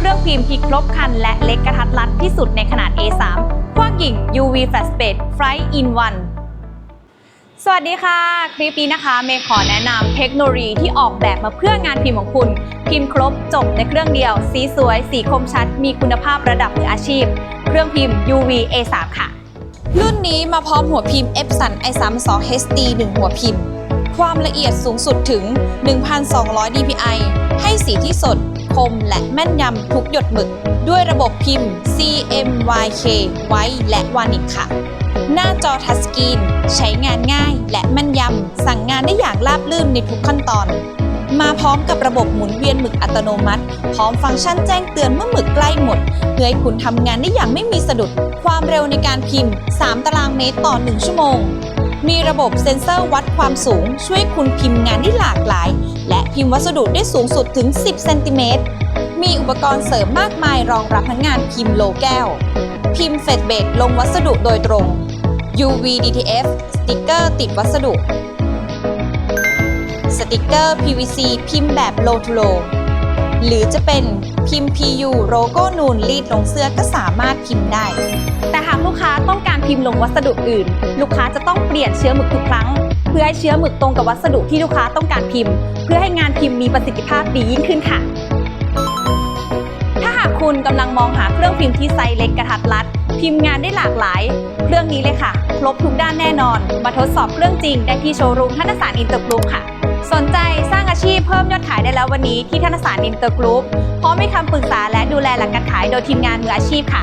เครื่องพิมพ์ที่ครบคันและเล็กกระทัดรัดที่สุดในขนาด A3 กว้างหยิ่ง UV Flash Space Flight in One สวัสดีค่ะ คลิปนี้นะคะเมย์ขอแนะนำเทคโนโลยีที่ออกแบบมาเพื่องานพิมพ์ของคุณ พิมพ์ครบจบในเครื่องเดียว สีสวย สีคมชัด มีคุณภาพระดับมืออาชีพ เครื่องพิมพ์ UV A3 ค่ะ รุ่นนี้มาพร้อมหัวพิมพ์ Epson i32 HD 1 หัวพิมพ์ ความละเอียดสูงสุดถึง 1,200 dpi ให้ สีที่สด คมและแม่นยำทุกหยดหมึก ด้วยระบบพิมพ์ CMYK ไว้และวานิชค่ะ หน้าจอทัชสกรีน ใช้งานง่ายและแม่นยำ สั่งงานได้อย่างราบรื่นในทุกขั้นตอน มาพร้อมกับระบบหมุนเวียนหมึกอัตโนมัติ พร้อมฟังก์ชันแจ้งเตือนเมื่อหมึกใกล้หมด เพื่อให้คุณทำงานได้อย่างไม่มีสะดุด ความเร็วในการพิมพ์ 3 ตารางเมตรต่อ 1 ชั่วโมง มีระบบเซ็นเซอร์วัดความสูง ช่วยคุณพิมพ์งานได้หลากหลาย และพิมพ์วัสดุได้สูงสุดถึง 10 เซนติเมตร มีอุปกรณ์เสริมมากมายรองรับทั้งงานพิมพ์โลแก้ว พิมพ์เฟดเบดลงวัสดุโดยตรง UV DTF สติกเกอร์ติดวัสดุ สติกเกอร์ PVC พิมพ์แบบ low to low หรือจะเป็นพิมพ์ PU โลโก้นูนรีดลงเสื้อก็สามารถพิมพ์ได้ แต่หากลูกค้าต้องการ พิมพ์ลงวัสดุอื่น ลูกค้าจะต้องเปลี่ยนเชื้อหมึกทุกครั้ง เพื่อให้เชื้อหมึกตรงกับวัสดุที่ลูกค้าต้องการพิมพ์ เพื่อให้งานพิมพ์มีประสิทธิภาพดียิ่งขึ้นค่ะ ถ้าหากคุณกำลังมองหาเครื่องพิมพ์ที่ไซส์เล็กกระทัดรัด พิมพ์งานได้หลากหลาย เครื่องนี้เลยค่ะ ครบทุกด้านแน่นอน มาทดสอบเครื่องจริงได้ที่โชว์รูมธนสารอินเตอร์กรุ๊ปค่ะสนใจสร้างอาชีพเพิ่มยอดขายได้แล้ววันนี้ที่ธนสารอินเตอร์กรุ๊ปพร้อมให้คำปรึกษาและดูแลหลักการขายโดยทีมงานมืออาชีพค่ะ